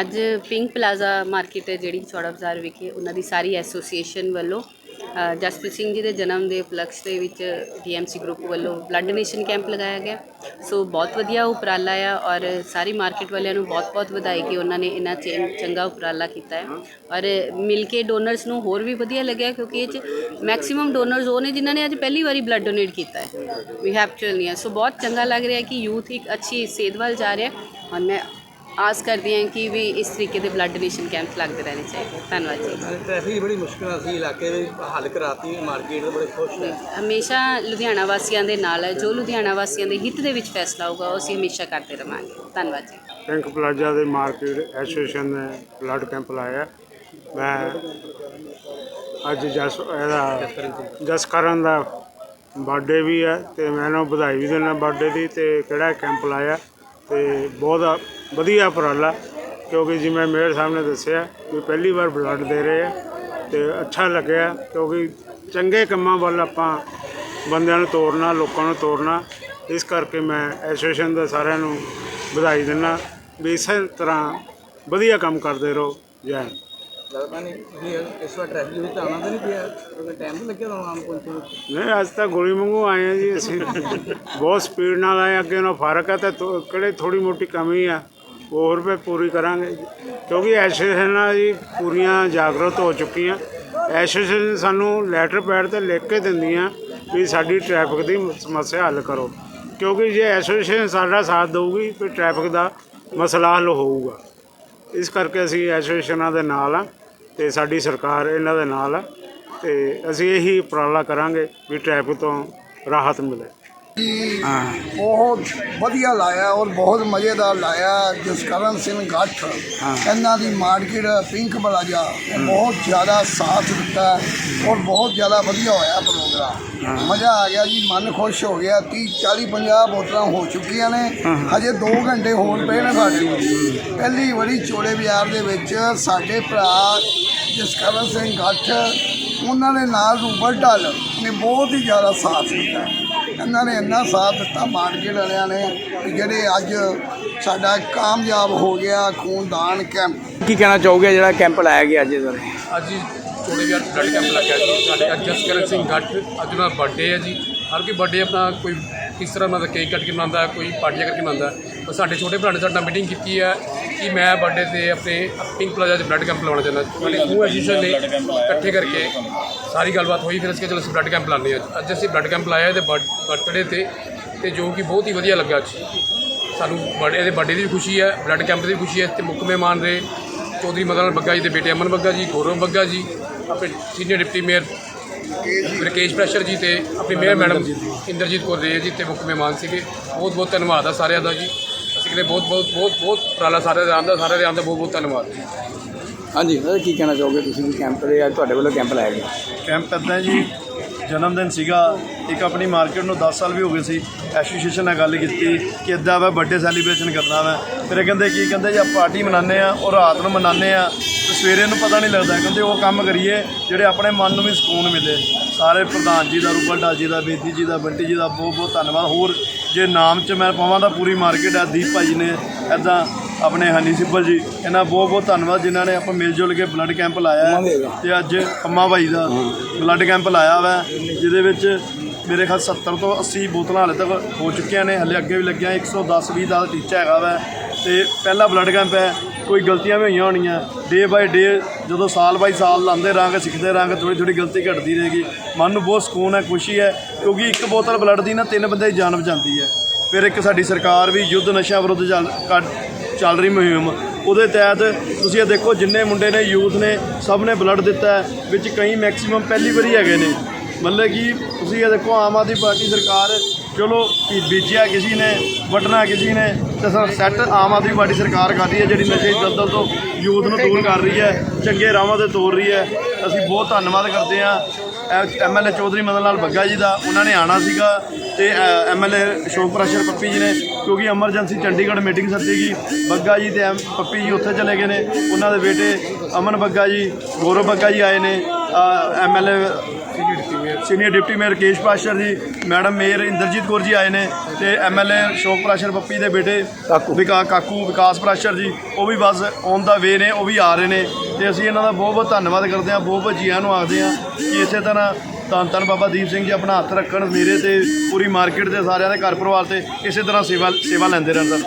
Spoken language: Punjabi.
ਅੱਜ ਪਿੰਕ ਪਲਾਜ਼ਾ ਮਾਰਕੀਟ ਹੈ ਜਿਹੜੀ ਚੌੜਾ ਬਾਜ਼ਾਰ ਵਿਖੇ, ਉਹਨਾਂ ਦੀ ਸਾਰੀ ਐਸੋਸੀਏਸ਼ਨ ਵੱਲੋਂ ਜਸਪ੍ਰੀਤ ਸਿੰਘ ਜੀ ਦੇ ਜਨਮ ਦੇ ਉਪਲਕਸ਼ ਦੇ ਵਿੱਚ ਡੀਐਮਸੀ ਗਰੁੱਪ ਵੱਲੋਂ ਬਲੱਡ ਡੋਨੇਸ਼ਨ ਕੈਂਪ ਲਗਾਇਆ ਗਿਆ। ਸੋ ਬਹੁਤ ਵਧੀਆ ਉਪਰਾਲਾ ਆ ਔਰ ਸਾਰੀ ਮਾਰਕੀਟ ਵਾਲਿਆਂ ਨੂੰ ਬਹੁਤ-ਬਹੁਤ ਵਧਾਈ ਕਿ ਉਹਨਾਂ ਨੇ ਇੰਨਾ ਚੰ- ਚੰਗਾ ਉਪਰਾਲਾ ਕੀਤਾ ਹੈ। ਔਰ ਮਿਲ ਕੇ ਡੋਨਰਸ ਨੂੰ ਹੋਰ ਵੀ ਵਧੀਆ ਲੱਗਿਆ ਕਿਉਂਕਿ ਇਹ ਚ ਮੈਕਸਿਮਮ ਡੋਨਰਸ ਉਹ ਨੇ ਜਿਨ੍ਹਾਂ ਨੇ ਅੱਜ ਪਹਿਲੀ ਵਾਰੀ ਬਲੱਡ ਡੋਨੇਟ ਕੀਤਾ ਹੈ। ਵੀ ਹੈਵ ਚਲਨੀ ਹੈ ਸੋ ਬਹੁਤ ਚੰਗਾ ਲੱਗ ਰਿਹਾ ਕਿ ਯੂਥ ਇੱਕ ਅੱਛੀ ਸੇਧ ਵੱਲ ਜਾ ਰਿਹਾ ਔਰ ਮੈਂ ਆਸ ਕਰਦੀ ਹਾਂ ਕਿ ਵੀ ਇਸ ਤਰੀਕੇ ਦੇ ਬਲੱਡ ਡੋਨੇਸ਼ਨ ਕੈਂਪ ਲੱਗਦੇ ਰਹਿਣੇ ਚਾਹੀਦੇ। ਧੰਨਵਾਦ ਜੀ। ਟ੍ਰੈਫਿਕ ਦੀ ਬੜੀ ਮੁਸ਼ਕਿਲ ਆ ਸੀ ਇਲਾਕੇ ਦੇ ਹੱਲ ਕਰਾਤੀ ਮਾਰਕੀਟ ਦੇ ਬੜੇ ਖੁਸ਼ ਨੇ। ਹਮੇਸ਼ਾ ਲੁਧਿਆਣਾ ਵਾਸੀਆਂ ਦੇ ਨਾਲ ਹੈ ਜੋ ਲੁਧਿਆਣਾ ਵਾਸੀਆਂ ਦੇ ਹਿੱਤ ਦੇ ਵਿੱਚ ਫੈਸਲਾ ਹੋਊਗਾ ਉਹ ਅਸੀਂ ਹਮੇਸ਼ਾ ਕਰਦੇ ਰਵਾਂਗੇ। ਧੰਨਵਾਦ ਜੀ। ਪਿੰਕ ਪਲਾਜ਼ਾ ਦੇ ਮਾਰਕੀਟ ਐਸੋਸੀਏਸ਼ਨ ਨੇ ਬਲੱਡ ਕੈਂਪ ਲਾਇਆ। ਮੈਂ ਅੱਜ ਜਸ ਇਹਦਾ ਜਸਕਰਨ ਦਾ ਬਰਥਡੇ ਵੀ ਹੈ ਤੇ ਮੈਂ ਇਹਨੂੰ ਵਧਾਈ ਵੀ ਦਿੰਦਾ ਬਰਥਡੇ ਦੀ ਤੇ ਕਿਹੜਾ ਕੈਂਪ ਲਾਇਆ ਤੇ ਬਹੁਤ ਵਧੀਆ ਉਪਰਾਲਾ ਕਿਉਂਕਿ ਜਿਵੇਂ ਮੇਅਰ ਸਾਹਿਬ ਨੇ ਦੱਸਿਆ ਕਿ ਪਹਿਲੀ ਵਾਰ ਬਲੱਡ ਦੇ ਰਹੇ ਆ ਤੇ ਅੱਛਾ ਲੱਗਿਆ ਕਿਉਂਕਿ ਚੰਗੇ ਕੰਮਾਂ ਵੱਲ ਆਪਾਂ ਬੰਦਿਆਂ ਨੂੰ ਤੋਰਨਾ ਲੋਕਾਂ ਨੂੰ ਤੋਰਨਾ ਇਸ ਕਰਕੇ ਮੈਂ ਐਸੋਸੀਏਸ਼ਨ ਦੇ ਸਾਰਿਆਂ ਨੂੰ ਵਧਾਈ ਦਿੰਦਾ ਵੀ ਇਸੇ ਤਰ੍ਹਾਂ ਵਧੀਆ ਕੰਮ ਕਰਦੇ ਰਹੋ ਜੈ ਹਿੰਦ। ਲੱਗਦਾ ਨਹੀਂ ਤੁਸੀਂ ਇਸ ਵਾਰ ਟ੍ਰੈਫਿਕ ਵਿੱਚ ਆਉਣਾ ਤਾਂ ਨਹੀਂ ਪਿਆ ਕਿਉਂਕਿ ਟਾਈਮ ਤਾਂ ਲੱਗਿਆ ਤੁਹਾਨੂੰ ਆਮ ਪਹੁੰਚਣ ਨੂੰ। ਨਹੀਂ ਅੱਜ ਤਾਂ ਗੋਲੀ ਵਾਂਗੂ ਆਏ ਆ ਜੀ ਅਸੀਂ। ਬਹੁਤ ਸਪੀਡ ਨਾਲ ਆਏ ਅੱਗੇ ਨਾਲ ਫ਼ਰਕ ਹੈ ਤਾਂ ਕਿਹੜੇ ਥੋੜੀ ਮੋਟੀ ਕਮੀ ਆ। ਹੋਰ ਵੀ ਪੂਰੀ ਕਰਾਂਗੇ ਕਿਉਂਕਿ ਐਸੋਸੀਏਸ਼ਨਾਂ ਜੀ ਪੂਰੀਆਂ ਜਾਗਰੂਕ ਹੋ ਚੁੱਕੀਆਂ। ਐਸੋਸੀਏਸ਼ਨ ਸਾਨੂੰ ਲੈਟਰ ਪੈਡ ਤੇ ਲਿਖ ਕੇ ਦਿੰਦੀਆਂ ਵੀ ਸਾਡੀ ਟ੍ਰੈਫਿਕ ਦੀ ਸਮੱਸਿਆ ਹੱਲ ਕਰੋ। ਕਿਉਂਕਿ ਜੇ ਐਸੋਸੀਏਸ਼ਨ ਸਾਡਾ ਸਾਥ ਦੇਊਗੀ, ਫਿਰ ਟ੍ਰੈਫਿਕ ਦਾ ਮਸਲਾ ਹੱਲ ਹੋਊਗਾ। ਇਸ ਕਰਕੇ ਅਸੀਂ ਐਸੋਸੀਏਸ਼ਨਾਂ ਦੇ ਨਾਲ ਆ ਤੇ ਸਾਡੀ ਸਰਕਾਰ ਇਹਨਾਂ ਦੇ ਨਾਲ ਆ ਤੇ ਅਸੀਂ ਇਹੀ ਉਪਰਾਲਾ ਕਰਾਂਗੇ ਵੀ ਟ੍ਰੈਫਿਕ ਤੋਂ ਰਾਹਤ ਮਿਲੇ। ਬਹੁਤ ਵਧੀਆ ਲਾਇਆ ਔਰ ਬਹੁਤ ਮਜ਼ੇਦਾਰ ਲਾਇਆ ਜਸਕਰਨ ਸਿੰਘ ਗੱਠ। ਇਹਨਾਂ ਦੀ ਮਾਰਕੀਟ ਪਿੰਕ ਇਹ ਬਹੁਤ ਜ਼ਿਆਦਾ ਸਾਥ ਦਿੱਤਾ ਔਰ ਬਹੁਤ ਜ਼ਿਆਦਾ ਵਧੀਆ ਹੋਇਆ ਪ੍ਰੋਗਰਾਮ। ਮਜ਼ਾ ਆ ਗਿਆ ਜੀ ਮਨ ਖੁਸ਼ ਹੋ ਗਿਆ। 30 40 50 ਬੋਤਲਾਂ ਹੋ ਚੁੱਕੀਆਂ ਨੇ। ਹਜੇ 2 ਘੰਟੇ ਹੋਰ ਪਏ ਨੇ ਸਾਡੇ ਪਹਿਲੀ ਵਾਰੀ ਚੋੜੇ ਬਾਜ਼ਾਰ ਦੇ ਵਿੱਚ ਸਾਡੇ ਭਰਾ ਜਸਕਰਨ ਸਿੰਘ ਗੱਠ ਉਹਨਾਂ ਦੇ ਨਾਲ ਰੂਬਲ ਢੱਲ ਨੇ ਬਹੁਤ ਹੀ ਜ਼ਿਆਦਾ ਸਾਥ ਦਿੱਤਾ ਇਹਨਾਂ ਨੇ ਇੰਨਾ ਸਾਥ ਦਿੱਤਾ ਮਾਰਕੀਟ ਵਾਲਿਆਂ ਨੇ ਕਿ ਜਿਹੜੇ ਅੱਜ ਸਾਡਾ ਕਾਮਯਾਬ ਹੋ ਗਿਆ ਖੂਨਦਾਨ ਕੈਂਪ। ਕੀ ਕਹਿਣਾ ਚਾਹੋਗੇ ਜਿਹੜਾ ਕੈਂਪ ਲਾਇਆ ਗਿਆ ਅੱਜ ਇਹਦਾ ਅੱਜ ਹੀ ਚੋੜੇ ਵਿਆਹ ਬਲੱਡ ਕੈਂਪ ਲੱਗਿਆ ਜੀ। ਸਾਡੇ ਅੱਜ ਜਸਕਰਨ ਸਿੰਘ ਗੱਠ ਅੱਜ ਉਹਨਾਂ ਦਾ ਬਰਥਡੇ ਹੈ ਜੀ। ਹਰ ਕੋਈ ਬਰਥਡੇ ਆਪਣਾ ਕੋਈ ਕਿਸ ਤਰ੍ਹਾਂ ਮਤਲਬ ਕੇਕ ਕੱਟ ਕੇ ਮਨਾਉਂਦਾ ਕੋਈ ਪਾਰਟੀਆਂ ਕਰਕੇ ਮਨਾਉਂਦਾ। ਤਾਂ ਸਾਡੇ ਛੋਟੇ ਭਰਾ ਨੇ ਸਾਡੇ ਨਾਲ ਮੀਟਿੰਗ ਕੀਤੀ ਹੈ ਕਿ ਮੈਂ ਬਰਥਡੇ ਤੇ ਆਪਣੇ ਪਿੰਕ ਪਲਾਜ਼ਾ 'ਚ ਬਲੱਡ ਕੈਂਪ ਲਾਉਣਾ ਚਾਹੁੰਦਾ। ਸਾਡੀ ਸਮੂਹ ਐਸੋਸੀਏਸ਼ਨ ਨੇ ਇਕੱਠੇ ਕਰਕੇ ਸਾਰੀ ਗੱਲਬਾਤ ਹੋਈ ਫਿਰ ਅਸੀਂ ਚਲੋ ਅਸੀਂ ਬਲੱਡ ਕੈਂਪ ਲਾਉਂਦੇ ਹਾਂ। ਅੱਜ ਅਸੀਂ ਬਲੱਡ ਕੈਂਪ ਲਾਇਆ ਤੇ ਬਰਥਡੇ ਤੇ ਤੇ ਜੋ ਕਿ ਬਹੁਤ ਹੀ ਵਧੀਆ ਲੱਗਾ ਅੱਜ। ਸਾਨੂੰ ਬਰਥਡੇ ਦੇ ਬਰਥਡੇ ਦੀ ਵੀ ਖੁਸ਼ੀ ਹੈ ਬਲੱਡ ਕੈਂਪ ਦੀ ਵੀ ਖੁਸ਼ੀ ਹੈ ਤੇ ਮੁੱਖ ਮਹਿਮਾਨ ਰਹੇ। ਚੌਧਰੀ ਮਦਨ ਬੱਗਾ ਜੀ ਦੇ ਬੇਟੇ ਅਮਨ ਬੱਗਾ ਜੀ ਗੌਰਵ ਬੱਗਾ ਜੀ ਆਪਣੇ senior deputy mayor Rakesh Prashar ji ਤੇ ਆਪਣੀ ਮੇਅਰ ਮੈਡਮ ਇੰਦਰਜੀਤ ਕੌਰ ਦੇ ਜੀ ਤੇ ਮੁੱਖ ਮਹਿਮਾਨ ਸੀਗੇ। ਬਹੁਤ ਬਹੁਤ ਧੰਨਵਾਦ ਆ ਸਾਰਿਆਂ ਦਾ ਜੀ। ਅਸੀਂ ਕਹਿੰਦੇ ਬਹੁਤ ਬਹੁਤ ਬਹੁਤ ਬਹੁਤ ਉਪਰਾਲਾ ਸਾਰਿਆਂ ਦਾ ਆਂਦਾ ਸਾਰਿਆਂ ਦੇ ਆਂਦਾ ਬਹੁਤ ਬਹੁਤ ਧੰਨਵਾਦ। ਹਾਂਜੀ ਕੀ ਕਹਿਣਾ ਚਾਹੋਗੇ ਤੁਸੀਂ? ਵੀ ਕੈਂਪ ਦੇ ਅੱਜ ਤੁਹਾਡੇ ਵੱਲੋਂ ਕੈਂਪ ਲਾਇਆ ਗਿਆ। ਕੈਂਪ ਇੱਦਾਂ ਜੀ ਜਨਮ ਦਿਨ ਸੀਗਾ। ਇੱਕ ਆਪਣੀ ਮਾਰਕੀਟ ਨੂੰ 10 ਸਾਲ ਵੀ ਹੋ ਗਏ ਸੀ। ਐਸੋਸੀਏਸ਼ਨ ਨਾਲ ਗੱਲ ਕੀਤੀ ਕਿ ਇੱਦਾਂ ਵਾ ਬਰਥਡੇ ਸੈਲੀਬ੍ਰੇਸ਼ਨ ਕਰਨਾ ਵਾ। ਫਿਰ ਕਹਿੰਦੇ ਕੀ ਕਹਿੰਦੇ, ਜੀ ਆਪਾਂ ਪਾਰਟੀ ਮਨਾਉਂਦੇ ਆ ਔਰ ਰਾਤ ਨੂੰ ਮਨਾਉਂਦੇ ਆ ਤੇ ਸਵੇਰੇ ਨੂੰ ਪਤਾ ਨਹੀਂ ਲੱਗਦਾ। ਕਹਿੰਦੇ ਉਹ ਕੰਮ ਕਰੀਏ ਜਿਹੜੇ ਆਪਣੇ ਮਨ ਨੂੰ ਵੀ ਸਕੂਨ ਮਿਲੇ। ਸਾਰੇ ਪ੍ਰਧਾਨ ਜੀ ਦਾ ਰੂਪਲ ਜੀ ਦਾ, ਬੇਦੀ ਜੀ ਦਾ, ਬੰਟੀ ਜੀ ਦਾ ਬਹੁਤ ਬਹੁਤ ਧੰਨਵਾਦ। ਹੋਰ ਜੇ ਨਾਮ 'ਚ ਮੈਂ ਪਾਵਾਂ ਤਾਂ ਪੂਰੀ ਮਾਰਕੀਟ ਆ ਦੀਪ ਭਾਜੀ ਨੇ ਇੱਦਾਂ ਆਪਣੇ ਹਨੀ ਸਿੱਬਲ ਜੀ ਇਹਨਾਂ ਬਹੁਤ ਬਹੁਤ ਧੰਨਵਾਦ ਜਿਨ੍ਹਾਂ ਨੇ ਆਪਾਂ ਮਿਲ ਜੁਲ ਕੇ ਬਲੱਡ ਕੈਂਪ ਲਾਇਆ ਹੈ। ਤੇ ਅੱਜ ਕੰਮਾ ਭਾਈ ਦਾ ਬਲੱਡ ਕੈਂਪ ਲਾਇਆ ਵਾ ਜਿਹਦੇ ਵਿੱਚ ਮੇਰੇ ਖਿਆਲ 70 ਤੋਂ 80 ਬੋਤਲਾਂ ਹਾਲੇ ਤੱਕ ਹੋ ਚੁੱਕੀਆਂ ਨੇ ਹਲੇ ਅੱਗੇ ਵੀ ਲੱਗੀਆਂ 110 20 ਦਾ ਟੀਚਾ ਹੈਗਾ ਵਾ। ਤੇ ਪਹਿਲਾ ਬਲੱਡ ਕੈਂਪ ਹੈ ਕੋਈ ਗਲਤੀਆਂ ਵੀ ਹੋਈਆਂ ਹੋਣੀਆਂ। ਡੇ ਬਾਈ ਡੇ ਜਦੋਂ ਸਾਲ ਬਾਈ ਸਾਲ ਲਾਉਂਦੇ ਰਹਾਂਗੇ ਸਿੱਖਦੇ ਰਹਾਂਗੇ ਥੋੜੀ ਥੋੜੀ ਗਲਤੀ ਘਟਦੀ ਰਹੇਗੀ। ਮਨ ਨੂੰ ਬਹੁਤ ਸਕੂਨ ਹੈ ਖੁਸ਼ੀ ਹੈ ਕਿਉਂਕਿ ਇੱਕ ਬੋਤਲ ਬਲੱਡ ਦੀ ਨਾ ਤਿੰਨ ਬੰਦੇ ਦੀ ਜਾਨ ਬਚਾਉਂਦੀ ਹੈ। ਫਿਰ ਇੱਕ ਸਾਡੀ ਸਰਕਾਰ ਵੀ ਯੁੱਧ ਨਸ਼ਾ ਵਿਰੁੱਧ ਚੱਲ ਕੱਢ- ਚੱਲ ਰਹੀ ਮੁਹਿੰਮ। ਉਹਦੇ ਤਹਿਤ ਤੁਸੀਂ ਇਹ ਦੇਖੋ ਜਿੰਨੇ ਮੁੰਡੇ ਨੇ, ਯੂਥ ਨੇ, ਸਭ ਨੇ ਬਲੱਡ ਦਿੱਤਾ ਹੈ। ਵਿੱਚ ਕਈ ਮੈਕਸਿਮਮ ਪਹਿਲੀ ਵਾਰੀ ਹੈਗੇ ਨੇ। ਮਤਲਬ ਕਿ ਤੁਸੀਂ ਇਹ ਦੇਖੋ ਆਮ ਆਦਮੀ ਪਾਰਟੀ ਸਰਕਾਰ ਚਲੋ ਬੀਜਿਆ ਕਿਸੇ ਨੇ ਵਟਣਾ ਕਿਸੇ ਨੇ, ਤੇ ਸਰ ਸੈੱਟ ਆਮ ਆਦਮੀ ਪਾਰਟੀ ਸਰਕਾਰ ਕਰ ਰਹੀ ਹੈ, ਜਿਹੜੀ ਨਸ਼ੇ ਦੀ ਦਲਦਲ ਤੋਂ ਯੂਥ ਨੂੰ ਦੂਰ ਕਰ ਰਹੀ ਹੈ, ਚੰਗੇ ਰਾਹਾਂ ਤੇ ਤੋਰ ਰਹੀ ਹੈ। ਅਸੀਂ ਬਹੁਤ ਧੰਨਵਾਦ ਕਰਦੇ ਹਾਂ ਐਮਐਲਏ ਚੌਧਰੀ ਮਦਨ ਲਾਲ ਬੱਗਾ ਜੀ ਦਾ, ਉਹਨਾਂ ਨੇ ਆਣਾ ਸੀਗਾ ਤੇ ਐਮਐਲਏ ਅਸ਼ੋਕ ਪ੍ਰਸ਼ਰ ਪੱਪੀ ਜੀ ਨੇ, ਕਿਉਂਕਿ ਐਮਰਜੈਂਸੀ ਚੰਡੀਗੜ੍ਹ ਮੀਟਿੰਗ ਸੱਦੀ ਗਈ। ਬੱਗਾ ਜੀ ਤੇ ਐਮ- ਪੱਪੀ ਜੀ ਉੱਥੇ ਚਲੇ ਗਏ ਨੇ, ਉਹਨਾਂ ਦੇ ਬੇਟੇ ਅਮਨ ਬੱਗਾ ਜੀ, ਗੌਰਵ ਬੱਗਾ ਜੀ ਆਏ ਨੇ MLA senior deputy mayor Rakesh Prashar ji madam mayor Inderjit Kaur ji ਆਏ ਨੇ ਤੇ ਐਮਐਲਏ ਸ਼ੋਕ ਪ੍ਰਾਸ਼ਰ ਪੱਪੀ ਦੇ ਬੇਟੇ ਵਿਕਾ ਕਾਕੂ ਵਿਕਾਸ ਪ੍ਰਾਸ਼ਰ ਜੀ ਉਹ ਵੀ ਬਸ ਔਨ ਦਾ ਵੇ ਨੇ ਉਹ ਵੀ ਆ ਰਹੇ ਨੇ ਤੇ ਅਸੀਂ ਇਹਨਾਂ ਦਾ ਬਹੁਤ ਬਹੁਤ ਧੰਨਵਾਦ ਕਰਦੇ ਹਾਂ ਬਹੁਤ ਬਹੁਤ ਜੀਆਂ ਨੂੰ ਆਖਦੇ ਹਾਂ ਕਿ ਇਸੇ ਤਰ੍ਹਾਂ ਧੰਨ ਧੰਨ ਬਾਬਾ ਦੀਪ ਸਿੰਘ ਜੀ ਆਪਣਾ ਹੱਥ ਰੱਖਣ ਮੇਰੇ ਤੇ ਪੂਰੀ ਮਾਰਕੀਟ ਤੇ ਸਾਰਿਆਂ ਦੇ ਘਰ ਪਰਿਵਾਰ ਤੇ ਇਸੇ ਤਰ੍ਹਾਂ ਸੇਵਾ ਸੇਵਾ ਲੈਂਦੇ ਰਹਿਣ ਸਰ।